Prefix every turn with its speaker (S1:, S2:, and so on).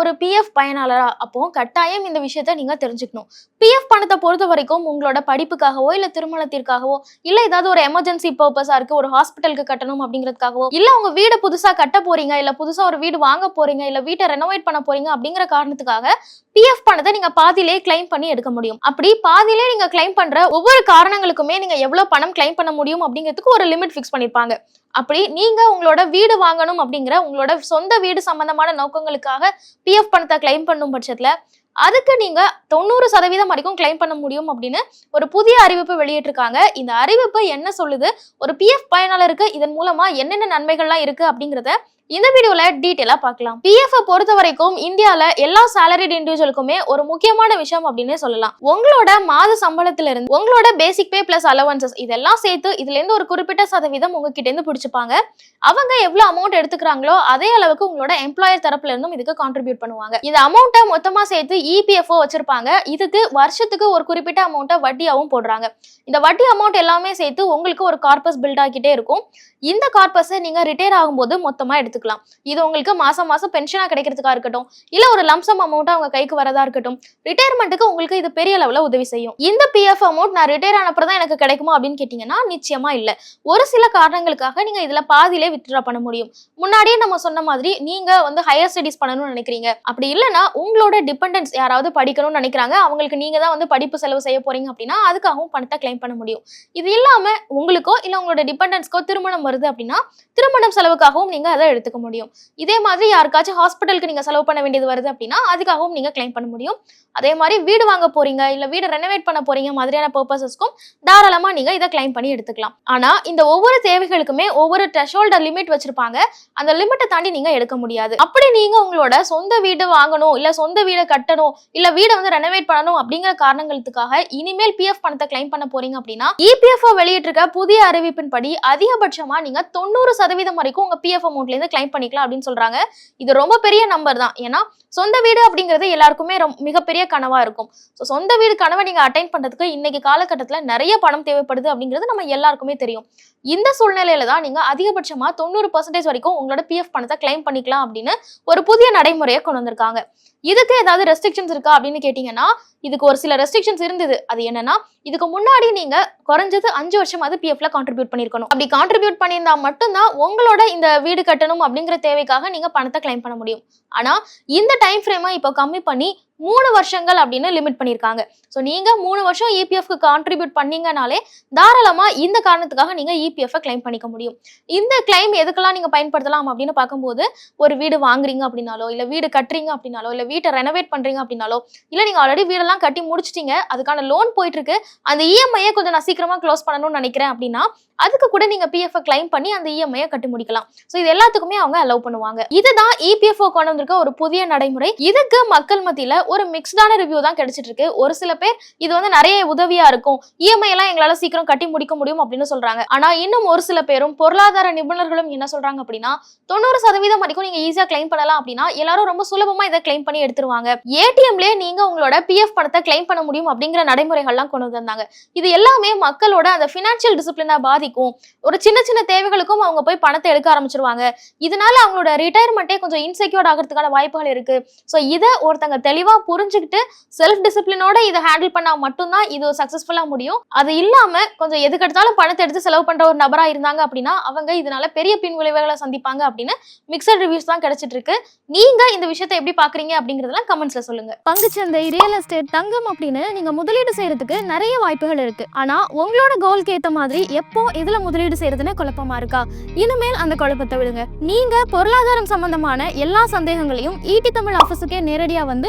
S1: ஒரு பிஎஃப் பயனாளரா? அப்போ கட்டாயம் இந்த விஷயத்த நீங்க தெரிஞ்சுக்கணும். பிஎஃப் பணத்தை பொறுத்த வரைக்கும் உங்களோட படிப்புக்காகவோ இல்ல திருமணத்திற்காகவோ இல்ல ஏதாவது ஒரு எமர்ஜென்சி பர்பஸா இருக்கு ஒரு ஹாஸ்பிட்டலுக்கு கட்டணும் அப்படிங்கிறதுக்காகவோ இல்ல உங்க வீடு புதுசா கட்ட போறீங்க இல்ல புதுசா ஒரு வீடு வாங்க போறீங்க இல்ல வீட்டை ரெனோவேட் பண்ண போறீங்க அப்படிங்கிற காரணத்துக்காக பிஎஃப் பணத்தை நீங்க பாதியிலே கிளைம் பண்ணி எடுக்க முடியும். அப்படி பாதியிலே நீங்க கிளைம் பண்ற ஒவ்வொரு காரணங்களுக்குமே நீங்க எவ்வளவு பணம் கிளைம் பண்ண முடியும் அப்படிங்கிறதுக்கு ஒரு லிமிட் ஃபிக்ஸ் பண்ணிருப்பாங்க. அப்படி நீங்க உங்களோட வீடு வாங்கணும் அப்படிங்கிற உங்களோட சொந்த வீடு சம்பந்தமான நோக்கங்களுக்காக பிஎஃப் பணத்தை கிளைம் பண்ணும் பட்சத்துல அதுக்கு நீங்க தொண்ணூறு சதவீதம் வரைக்கும் கிளைம் பண்ண முடியும் அப்படின்னு ஒரு புதிய அறிவிப்பு வெளியிட்டிருக்காங்க. இந்த அறிவிப்பு என்ன சொல்லுது? ஒரு பிஎஃப் பயனாளருக்கு இதன் மூலமா என்னென்ன நன்மைகள்லாம் இருக்கு அப்படிங்கிறத இந்த வீடியோல டீட்டெயிலா பார்க்கலாம். பிஎஃப் பொறுத்த வரைக்கும் இந்தியால எல்லா சேலரிட் இண்டிவிஜுவலுக்குமே ஒரு முக்கியமான விஷயம் அப்படின்னு சொல்லலாம். உங்களோட மாத சம்பளத்துல இருந்து உங்களோட பேசிக் பே பிளஸ் அலவன்சஸ் இதெல்லாம் சேர்த்து இதுல இருந்து ஒரு குறிப்பிட்ட சதவீதம் உங்ககிட்ட இருந்து பிடிச்சிப்பாங்க. அவங்க எவ்வளவு அமௌண்ட் எடுத்துக்கிறாங்களோ அதே அளவுக்கு உங்களோட எம்ப்ளாயர் தரப்புல இருந்தும் இதுக்கு கான்ட்ரிபியூட் பண்ணுவாங்க. இந்த அமௌண்ட்டை மொத்தமா சேர்த்து இபிஎஃப்ஓ வச்சிருப்பாங்க. இதுக்கு வருஷத்துக்கு ஒரு குறிப்பிட்ட அமௌண்ட்டை வட்டியாவும் போடுறாங்க. இந்த வட்டி அமௌண்ட் எல்லாமே சேர்த்து உங்களுக்கு ஒரு கார்பஸ் பில்ட் ஆகிட்டே இருக்கும். இந்த கார்பஸை நீங்க ரிட்டையர் ஆகும்போது மொத்தமா எடுத்துக்கலாம். இது உங்களுக்கு மாசம் மாசம் பென்ஷனா கிடைக்கிறதுக்கா இருக்கட்டும் இல்ல ஒரு லம்சம் அமௌண்ட்டா உங்க கைக்கு வரதா இருக்கட்டும் ரிட்டையர்மெண்ட்டுக்கு உங்களுக்கு இது பெரிய லெவல உதவி செய்யும். இந்த பிஎஃப் அமௌண்ட் நான் ரிட்டையர் ஆனப்பறதான் எனக்கு கிடைக்குமா அப்படின்னு கேட்டீங்கன்னா நிச்சயமா இல்ல. ஒரு சில காரணங்களுக்காக நீங்க இதுல பாதியிலே வித்ட்ரா பண்ண முடியும். முன்னாடியே நம்ம சொன்ன மாதிரி நீங்க வந்து ஹையர் ஸ்டடிஸ் பண்ணணும்னு நினைக்கிறீங்க. அப்படி இல்லைன்னா உங்களோட டிபெண்டன்ஸ் யாராவது படிக்கணும்னு நினைக்கிறாங்க அவங்களுக்கு நீங்க தான் வந்து படிப்பு செலவு செய்ய போறீங்க அப்படின்னா அதுக்காகவும் பணத்தை கிளைம் பண்ண முடியும். இது இல்லாம உங்களுக்கோ இல்ல உங்களோட டிபெண்டன்ஸ்க்கோ திருமணம் வருது அப்படின்னா திருமணம் செலவுக்காகவும் நீங்க அதை எடுத்து எடுத்துக்க முடியும். இதே மாதிரி யாருக்காச்சும் ஹாஸ்பிட்டலுக்கு நீங்க செலவு பண்ண வேண்டியது வருது அப்படின்னா அதுக்காகவும் நீங்க கிளைம் பண்ண முடியும். அதே மாதிரி வீடு வாங்க போறீங்க இல்ல வீடு ரெனோவேட் பண்ண போறீங்க மாதிரியான பர்பஸஸ்க்கும் தாராளமா நீங்க இதை கிளைம் பண்ணி எடுத்துக்கலாம். ஆனா இந்த ஒவ்வொரு தேவைகளுக்குமே ஒவ்வொரு த்ரெஷோல்ட லிமிட் வச்சிருப்பாங்க. அந்த லிமிட்டை தாண்டி நீங்க எடுக்க முடியாது. அப்படி நீங்க உங்களோட சொந்த வீடு வாங்கணும் இல்ல சொந்த வீடை கட்டணும் இல்ல வீடை வந்து ரெனோவேட் பண்ணணும் அப்படிங்கிற காரணங்களுக்காக இனிமேல் பிஎஃப் பணத்தை கிளைம் பண்ண போறீங்க அப்படின்னா இபிஎஃப்ஓ வெளியிட்டிருக்க புதிய அறிவிப்பின்படி அதிகபட்சமா நீங்க தொண்ணூறு சதவீதம் வரைக்கும் உங்க பிஎஃப் அமௌண்ட்ல இருந்து கிளைம் பண்ணிக்கலாம் அப்படின்னு சொல்றாங்க. இது ரொம்ப பெரிய நம்பர் தான். ஏன்னா சொந்த வீடு அப்படிங்கிறது எல்லாருக்குமே ரொம்ப மிகப்பெரிய கனவா இருக்கும். ஸோ சொந்த வீடு கனவை நீங்க அட்டைன் பண்றதுக்கு இன்னைக்கு காலகட்டத்தில் நிறைய பணம் தேவைப்படுது அப்படிங்கிறது நம்ம எல்லாருக்குமே தெரியும். இந்த சூழ்நிலையில தான் நீங்க அதிகபட்சமா தொண்ணூறு பர்சன்டேஜ் வரைக்கும் உங்களோட பிஎஃப் பணத்தை கிளைம் பண்ணிக்கலாம் அப்படின்னு ஒரு புதிய நடைமுறையை கொண்டு வந்திருக்காங்க. இதுக்கு ஏதாவது ரெஸ்ட்ரிக்ஷன்ஸ் இருக்கா அப்படின்னு கேட்டீங்கன்னா இதுக்கு ஒரு சில ரெஸ்ட்ரிக்ஷன்ஸ் இருந்தது. அது என்னன்னா இதுக்கு முன்னாடி நீங்க குறைஞ்சது அஞ்சு வருஷமாவது பிஎஃப்ல கான்ட்ரிபியூட் பண்ணிருக்கணும் அப்படி கான்ட்ரிபியூட் பண்ணியிருந்தா மட்டும்தான் உங்களோட இந்த வீடு கட்டணும் அப்படிங்கிற தேவைக்காக நீங்க பணத்தை கிளைம் பண்ண முடியும். ஆனா இந்த டைம் ஃப்ரேமை இப்போ கம்மி பண்ணி மூணு வருஷங்கள் அப்படின்னு லிமிட் பண்ணியிருக்காங்க. ஸோ நீங்கள் மூணு வருஷம் இபிஎஃப்க்கு கான்ட்ரிபியூட் பண்ணீங்கனாலே தாராளமாக இந்த காரணத்துக்காக நீங்கள் இபிஎஃப்ஐ கிளைம் பண்ணிக்க முடியும். இந்த கிளைம் எதுக்கெல்லாம் நீங்கள் பயன்படுத்தலாம் அப்படின்னு பார்க்கும்போது ஒரு வீடு வாங்குறீங்க அப்படின்னாலோ இல்லை வீடு கட்டுறீங்க அப்படின்னாலோ இல்லை வீட்டை ரெனோவேட் பண்ணுறீங்க அப்படின்னாலோ இல்லை நீங்கள் ஆல்ரெடி வீடெல்லாம் கட்டி முடிச்சிட்டீங்க அதுக்கான லோன் போயிட்டுருக்கு அந்த இஎம்ஐயை கொஞ்சம் நான் சீக்கிரமாக க்ளோஸ் பண்ணணும்னு நினைக்கிறேன் அப்படின்னா அதுக்கு கூட நீங்கள் பிஎஃப் கிளைம் பண்ணி அந்த இஎம்ஐயை கட்டி முடிக்கலாம். ஸோ இது எல்லாத்துக்குமே அவங்க அலோவ் பண்ணுவாங்க. இதுதான் இபிஎஃப்ஓ கொண்டு வந்திருக்க ஒரு புதிய நடைமுறை. இதுக்கு மக்கள் மத்தியில் ஒரு மிக்ஸ்டான ரிவ்யூ தான் கிடைச்சிட்டு இருக்கு ஒரு சில பேர் இது வந்து நிறைய உதவியா இருக்கும். இஎம்ஐ எல்லாம் எங்களால சீக்கிரம் கட்டி முடிக்க முடியும் அப்படின்னு சொல்றாங்க. ஆனா இன்னும் ஒரு சில பேரும் பொருளாதார நிபுணர்களும் என்ன சொல்றாங்க அப்படின்னா தொண்ணூறு சதவீதம் வரைக்கும் நீங்க ஈஸியா கிளைம் பண்ணலாம் அப்படின்னா எல்லாரும் ரொம்ப சுலபமா இதை கிளைம் பண்ணி எடுத்துருவாங்க. ஏடிஎம்லயே நீங்க உங்களோட பிஎஃப் பணத்தை கிளைம் பண்ண முடியும் அப்படிங்கிற நடைமுறைகள்லாம் கொண்டு வந்தாங்க இது எல்லாமே மக்களோட அந்த பினான்சியல் டிசிப்ளினை பாதிக்கும். ஒரு சின்ன சின்ன தேவைகளுக்கும் அவங்க போய் பணத்தை எடுக்க ஆரம்பிச்சிருவாங்க. இதனால அவங்களோட ரிட்டையர்மெண்ட்டே கொஞ்சம் இன்செக்யூர்ட் ஆகிறதுக்கான வாய்ப்புகள் இருக்கு. ஸோ இதை ஒருத்தங்க தெளிவா புரிஞ்சுக்கிட்டு செல்ஃப் டிசிப்ளினோட இதை ஹேண்டில் பண்ணா மட்டும்தான் இது சக்சஸ்ஃபுல்லா முடியும். அது இல்லாம கொஞ்சம் எதுக்கெடுத்தாலும் பணத்தை எடுத்து செலவு பண்ற ஒரு நபரா இருந்தாங்க அப்படின்னா அவங்க இதனால பெரிய பின் விளைவுகளை சந்திப்பாங்க அப்படின்னு மிக்சட் ரிவ்யூஸ் தான் கிடைச்சிட்டு இருக்கு. நீங்க இந்த விஷயத்தை எப்படி பாக்குறீங்க அப்படிங்கறதெல்லாம் கமெண்ட்ஸ்ல சொல்லுங்க.
S2: பங்குச்சந்தை ரியல் எஸ்டேட் தங்கம் அப்படின்னு நீங்க முதலீடு செய்யறதுக்கு நிறைய வாய்ப்புகள் இருக்கு. ஆனா உங்களோட கோல்க்கு ஏத்த மாதிரி எப்போ இதுல முதலீடு செய்யறதுன்னு குழப்பமா இருக்கா? இனிமேல் அந்த குழப்பத்தை விடுங்க. நீங்க பொருளாதாரம் சம்பந்தமான எல்லா சந்தேகங்களையும் ஈட்டி தமிழ் ஆஃபீஸுக்கே நேரடியா வந்து